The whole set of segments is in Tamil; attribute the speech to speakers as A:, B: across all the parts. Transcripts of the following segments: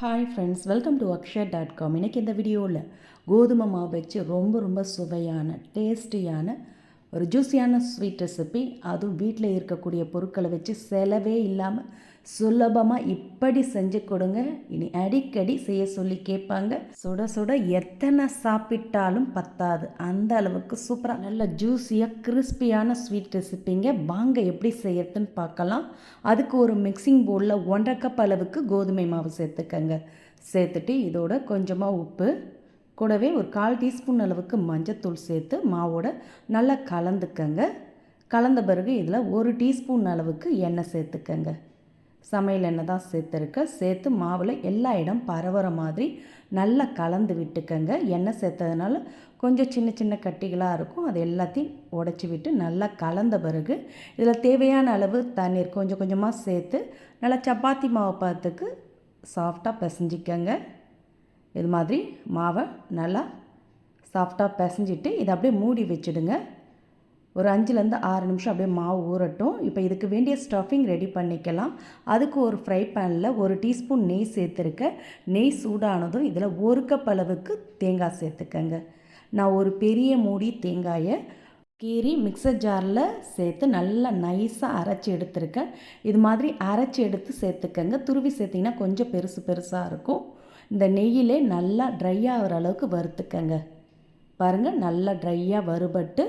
A: Hi friends welcome to Akshaya dot com இன்றைக்கி இந்த வீடியோவில் கோதுமை மாவு வச்சு ரொம்ப ரொம்ப சுவையான டேஸ்டியான ஒரு ஜூஸியான ஸ்வீட் ரெசிபி அதுவும் வீட்டில் இருக்கக்கூடிய பொருட்களை வச்சு செலவே இல்லாமல் சுலபமாக இப்படி செஞ்சு கொடுங்க. இனி அடிக்கடி செய்ய சொல்லி கேட்பாங்க. சுட சுட எத்தனை சாப்பிட்டாலும் பத்தாது. அந்த அளவுக்கு சூப்பராக நல்ல ஜூஸியாக கிறிஸ்பியான ஸ்வீட் ரெசிப்பிங்க வாங்க எப்படி செய்யறதுன்னு பார்க்கலாம். அதுக்கு ஒரு மிக்சிங் பவுலில் ஒன்றரை கப் அளவுக்கு கோதுமை மாவு சேர்த்துக்கங்க. சேர்த்துட்டு இதோட கொஞ்சமாக உப்பு கூடவே ஒரு கால் டீஸ்பூன் அளவுக்கு மஞ்சத்தூள் சேர்த்து மாவோட நல்லா கலந்துக்கங்க. கலந்த பிறகு இதில் ஒரு டீஸ்பூன் அளவுக்கு எண்ணெய் சேர்த்துக்கங்க. சமையல் எண்ணெய் தான் சேர்த்துருக்க. சேர்த்து மாவில் எல்லா இடம் பரவுற மாதிரி நல்லா கலந்து விட்டுக்கங்க. எண்ணெய் சேர்த்ததுனால கொஞ்சம் சின்ன சின்ன கட்டிகளாக இருக்கும். அது எல்லாத்தையும் உடச்சி விட்டு நல்லா கலந்த பிறகு இதில் தேவையான அளவு தண்ணீர் கொஞ்சம் கொஞ்சமாக சேர்த்து நல்லா சப்பாத்தி மாவை பார்த்துக்கு சாஃப்டாக பிசைஞ்சிக்கங்க. இது மாதிரி மாவை நல்லா சாஃப்டாக பிசைஞ்சிட்டு இதை அப்படியே மூடி வச்சுடுங்க. ஒரு அஞ்சுலேருந்து ஆறு நிமிஷம் அப்படியே மாவு ஊறட்டும். இப்போ இதுக்கு வேண்டிய ஸ்டஃபிங் ரெடி பண்ணிக்கலாம். அதுக்கு ஒரு ஃப்ரை பேனில் ஒரு டீஸ்பூன் நெய் சேர்த்துருக்க. நெய் சூடானதும் இதில் ஒரு கப் அளவுக்கு தேங்காய் சேர்த்துக்கங்க. நான் ஒரு பெரிய மூடி தேங்காயை கீறி மிக்சர் ஜாரில் சேர்த்து நல்லா நைஸாக அரைச்சி எடுத்துருக்கேன். இது மாதிரி அரைச்சி எடுத்து சேர்த்துக்கங்க. துருவி சேர்த்திங்கன்னா கொஞ்சம் பெருசு பெருசாக இருக்கும். இந்த நெய்யிலே நல்லா ட்ரை ஆகிற அளவுக்கு வறுத்துக்கங்க. பாருங்கள் நல்லா ட்ரையாக வறுபட்டு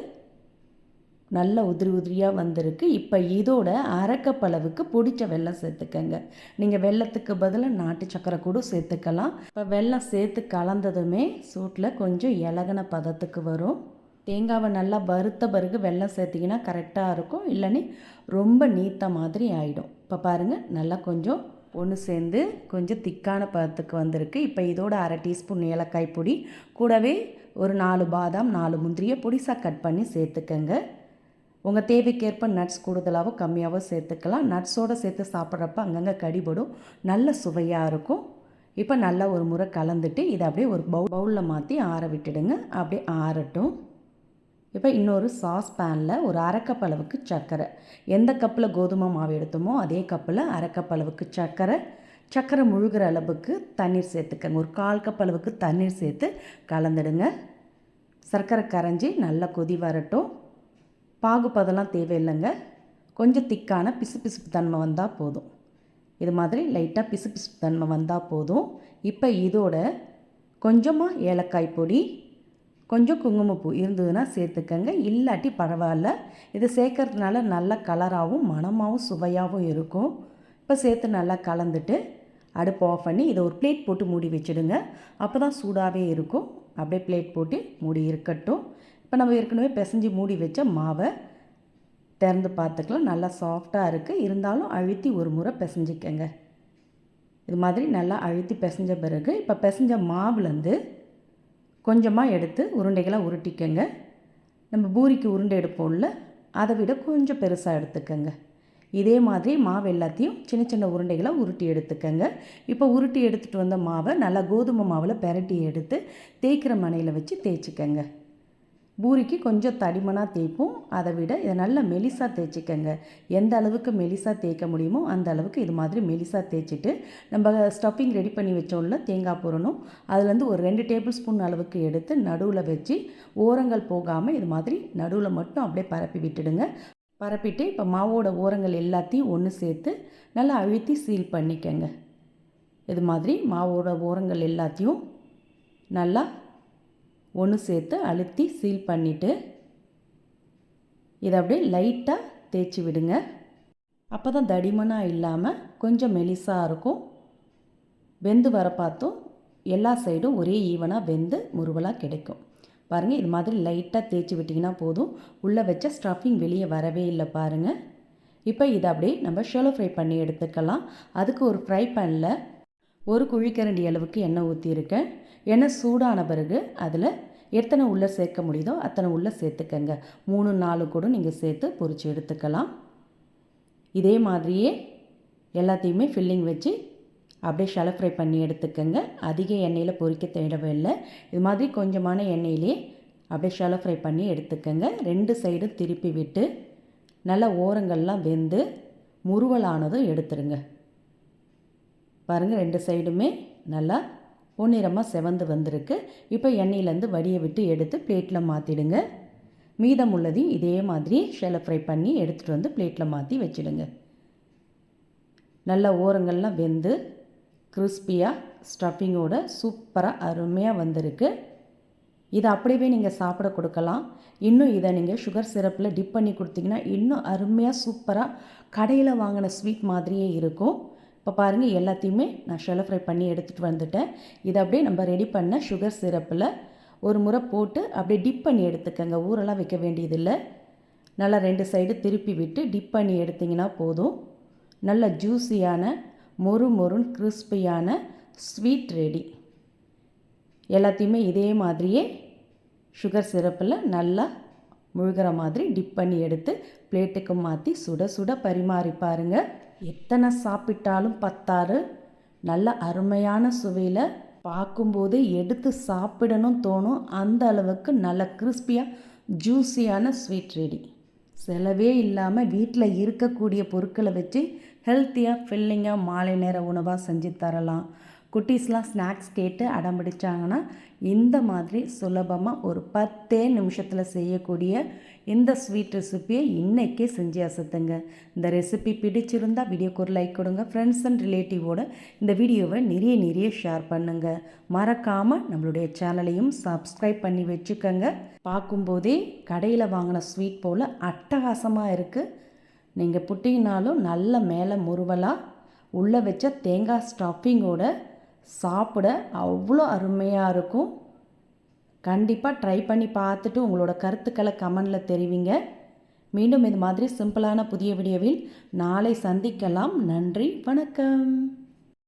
A: நல்ல உதிரி உதிரியாக வந்திருக்கு. இப்போ இதோட அரைக்கப்பளவுக்கு பிடிச்ச வெள்ளம் சேர்த்துக்கங்க. நீங்கள் வெள்ளத்துக்கு பதிலாக நாட்டு சக்கரை கூட சேர்த்துக்கலாம். இப்போ வெள்ளம் சேர்த்து கலந்ததுமே சூட்டில் கொஞ்சம் இலகின பதத்துக்கு வரும். தேங்காவை நல்லா வறுத்த பிறகு வெள்ளம் சேர்த்திங்கன்னா கரெக்டாக இருக்கும். இல்லைன்னு ரொம்ப நீத்த மாதிரி ஆகிடும் இப்போ பாருங்கள் நல்லா கொஞ்சம் ஒன்று சேர்ந்து கொஞ்சம் திக்கான பதத்துக்கு வந்திருக்கு. இப்போ இதோட அரை டீஸ்பூன் ஏலக்காய் பொடி கூடவே ஒரு நாலு பாதாம் நாலு முந்திரியை பொடிசாக கட் பண்ணி சேர்த்துக்கங்க. உங்கள் தேவைக்கேற்ப நட்ஸ் கூடுதலாகவோ கம்மியாகவோ சேர்த்துக்கலாம். நட்ஸோடு சேர்த்து சாப்பிட்றப்ப அங்கங்கே கடிபடும். நல்ல சுவையாக இருக்கும். இப்போ நல்லா ஒரு முறை கலந்துட்டு இதை அப்படியே ஒரு பவுல் பவுலில் மாற்றி ஆற விட்டுடுங்க. அப்படியே ஆறட்டும். இப்போ இன்னொரு சாஸ் பேனில் ஒரு அரைக்கப் அளவுக்கு சர்க்கரை. எந்த கப்பில் கோதுமை மாவு எடுத்தோமோ அதே கப்பில் அரைக்கப் அளவுக்கு சர்க்கரை. சர்க்கரை முழுகிற அளவுக்கு தண்ணீர் சேர்த்துக்கங்க. ஒரு கால் கப் அளவுக்கு தண்ணீர் சேர்த்து கலந்துடுங்க. சர்க்கரை கரைஞ்சி நல்லா கொதி வரட்டும். பாகுப்பதெல்லாம் தேவையில்லைங்க. கொஞ்சம் திக்கான பிசு பிசுப்பு தன்மை வந்தால் போதும். இது மாதிரி லைட்டாக பிசு பிசுப்பு தன்மை வந்தால் போதும். இப்போ இதோட கொஞ்சமாக ஏலக்காய் பொடி கொஞ்சம் குங்குமப்பூ இருந்ததுன்னா சேர்த்துக்கங்க. இல்லாட்டி பரவாயில்ல. இது சேர்க்கறதுனால நல்ல கலராகவும் மனமாகவும் சுவையாகவும் இருக்கும். இப்போ சேர்த்து நல்லா கலந்துட்டு அடுப்பு ஆஃப் பண்ணி இதை ஒரு பிளேட் போட்டு மூடி வச்சுடுங்க. அப்போ தான் சூடாகவே இருக்கும். அப்படியே பிளேட் போட்டு மூடி இருக்கட்டும். இப்போ நம்ம ஏற்கனவே பிசைஞ்சு மூடி வச்ச மாவை திறந்து பார்த்துக்கலாம். நல்லா சாஃப்டாக இருக்குது இருந்தாலும் அழுத்தி ஒரு முறை பிசைஞ்சிக்கங்க. இது மாதிரி நல்லா அழுத்தி பிசைஞ்ச பிறகு இப்போ பிசைஞ்ச மாவுலேருந்து கொஞ்சமாக எடுத்து உருண்டைகளாக உருட்டிக்கங்க. நம்ம பூரிக்கு உருண்டை எடுப்போம்ல அதை விட கொஞ்சம் பெருசாக எடுத்துக்கங்க. இதே மாதிரி மாவு எல்லாத்தையும் சின்ன சின்ன உருண்டைகளாக உருட்டி எடுத்துக்கங்க. இப்போ உருட்டி எடுத்துகிட்டு வந்த மாவை நல்லா கோதுமை மாவில் பெரட்டி எடுத்து தேய்க்கிற மனையில் வச்சு தேய்ச்சிக்கங்க. பூரிக்கு கொஞ்சம் தடிமனாக தேய்ப்போம். அதை விட இதை நல்லா மெலிசாக தேய்ச்சிக்கங்க. எந்த அளவுக்கு மெலிசாக தேய்க்க முடியுமோ அந்த அளவுக்கு இது மாதிரி மெலிசாக தேய்ச்சிட்டு நம்ம ஸ்டஃபிங் ரெடி பண்ணி வச்சோம்ல தேங்காய் பூரணும். அதுலேருந்து ஒரு ரெண்டு டேபிள் ஸ்பூன் அளவுக்கு எடுத்து நடுவில் வச்சு ஓரங்கள் போகாமல் இது மாதிரி நடுவில் மட்டும் அப்படியே பரப்பி விட்டுடுங்க. பரப்பிட்டு இப்போ மாவோட ஓரங்கள் எல்லாத்தையும் ஒன்று சேர்த்து நல்லா அழுத்தி சீல் பண்ணிக்கங்க. இது மாதிரி மாவோட ஓரங்கள் எல்லாத்தையும் நல்லா ஒன்று சேர்த்து அழுத்தி சீல் பண்ணிவிட்டு இதை அப்படியே லைட்டாக தேய்ச்சி விடுங்க. அப்போ தான் தடிமனாக இல்லாமல் கொஞ்சம் மெலிசாக இருக்கும். வெந்து வர பார்த்தும் எல்லா சைடும் ஒரே ஈவனாக வெந்து முருவலாக கிடைக்கும். பாருங்கள் இது மாதிரி லைட்டாக தேய்ச்சி விட்டிங்கன்னா போதும். உள்ளே வச்ச ஸ்டஃபிங் வெளியே வரவே இல்லை பாருங்கள் இப்போ இதை அப்படியே நம்ம ஷோலோ ஃப்ரை பண்ணி எடுத்துக்கலாம். அதுக்கு ஒரு ஃப்ரை பேனில் ஒரு குழிக்கரண்டி அளவுக்கு எண்ணெய் ஊற்றியிருக்கேன் எண்ணெய் சூடான பிறகு அதில் எத்தனை உள்ளே சேர்க்க முடியுதோ அத்தனை உள்ளே சேர்த்துக்கங்க. மூணு நாலு கூட நீங்கள் சேர்த்து பொறிச்சு எடுத்துக்கலாம். இதே மாதிரியே எல்லாத்தையுமே ஃபில்லிங் வச்சு அப்படியே ஷலோ ஃப்ரை பண்ணி எடுத்துக்கங்க. அதிக எண்ணெயில் பொறிக்க இல்லை இது மாதிரி கொஞ்சமான எண்ணெயிலே அப்படியே ஷலோ ஃப்ரை பண்ணி எடுத்துக்கங்க. ரெண்டு சைடும் திருப்பி விட்டு நல்லா ஓரங்கள்லாம் வெந்து முருவலானதும் எடுத்துருங்க. பாருங்கள் ரெண்டு சைடுமே நல்லா பொன்னிறமாக செவந்து வந்திருக்கு. இப்போ எண்ணெயிலேருந்து வடியை விட்டு எடுத்து பிளேட்டில் மாற்றிடுங்க மீதம் உள்ளதையும் இதே மாதிரி ஷெலை ஃப்ரை பண்ணி எடுத்துகிட்டு வந்து பிளேட்டில் மாற்றி வச்சுடுங்க. நல்ல ஓரங்கள்லாம் வெந்து கிறிஸ்பியாக ஸ்டஃபிங்கோட சூப்பராக அருமையாக வந்திருக்கு. இதை அப்படியே நீங்கள் சாப்பிட கொடுக்கலாம். இன்னும் இதை நீங்கள் சுகர் சிரப்பில் டிப் பண்ணி கொடுத்தீங்கன்னா இன்னும் அருமையாக சூப்பராக கடையில் வாங்கின ஸ்வீட் மாதிரியே இருக்கும். இப்போ பாருங்கள் எல்லாத்தையுமே நான் ஷெல்ல ஃப்ரை பண்ணி எடுத்துகிட்டு வந்துட்டேன். இதை அப்படியே நம்ம ரெடி பண்ண சுகர் சிரப்பில் ஒரு முறை போட்டு அப்படியே டிப் பண்ணி எடுத்துக்கோங்க. ஊரெல்லாம் வைக்க வேண்டியதில்லை. நல்லா ரெண்டு சைடு திருப்பி விட்டு டிப் பண்ணி எடுத்திங்கன்னா போதும். நல்ல ஜூஸியான மொறு மொறுன் கிறிஸ்பியான ஸ்வீட் ரெடி எல்லாத்தையுமே இதே மாதிரியே சுகர் சிரப்பில் நல்லா முழுகிற மாதிரி டிப் பண்ணி எடுத்து பிளேட்டுக்கு மாற்றி சுட சுட பரிமாறி பாருங்க. எத்தனை சாப்பிட்டாலும் பத்தாறு நல்ல அருமையான சுவையில் பார்க்கும்போது எடுத்து சாப்பிடணும் தோணும். அந்த அளவுக்கு நல்ல கிறிஸ்பியாக ஜூஸியான ஸ்வீட் ரெடி. செலவே இல்லாமல் வீட்டில் இருக்கக்கூடிய பொருட்களை வச்சு ஹெல்த்தியாக ஃபில்லிங்காக மாலை நேர உணவாக செஞ்சு தரலாம். குட்டீஸ்லாம் ஸ்நாக்ஸ் கேட்டு அடம் பிடிச்சாங்கன்னா இந்த மாதிரி சுலபமாக ஒரு பத்தே நிமிஷத்தில் செய்யக்கூடிய இந்த ஸ்வீட் ரெசிப்பியை இன்றைக்கே செஞ்சு அசத்துங்க. இந்த ரெசிபி பிடிச்சிருந்தால் வீடியோக்கு ஒரு லைக் கொடுங்க. ஃப்ரெண்ட்ஸ் அண்ட் ரிலேட்டிவோட இந்த வீடியோவை நிறைய நிறைய ஷேர் பண்ணுங்கள் மறக்காமல் நம்மளுடைய சேனலையும் சப்ஸ்கிரைப் பண்ணி வச்சுக்கோங்க. பார்க்கும்போதே கடையில் வாங்கின ஸ்வீட் போல் அட்டகாசமாக இருக்குது நீங்கள் புட்டிங்கனாலும் நல்ல மேலே முருவலாக உள்ளே வச்ச தேங்காய் ஸ்டஃபிங்கோட சாப்பிட அவ்வளோ அருமையாக இருக்கும். கண்டிப்பாக ட்ரை பண்ணி பார்த்துட்டு உங்களோட கருத்துக்களை கமெண்டில் தெரிவிங்க. மீண்டும் இது மாதிரி சிம்பிளான புதிய வீடியோவில் நாளை சந்திக்கலாம். நன்றி வணக்கம்.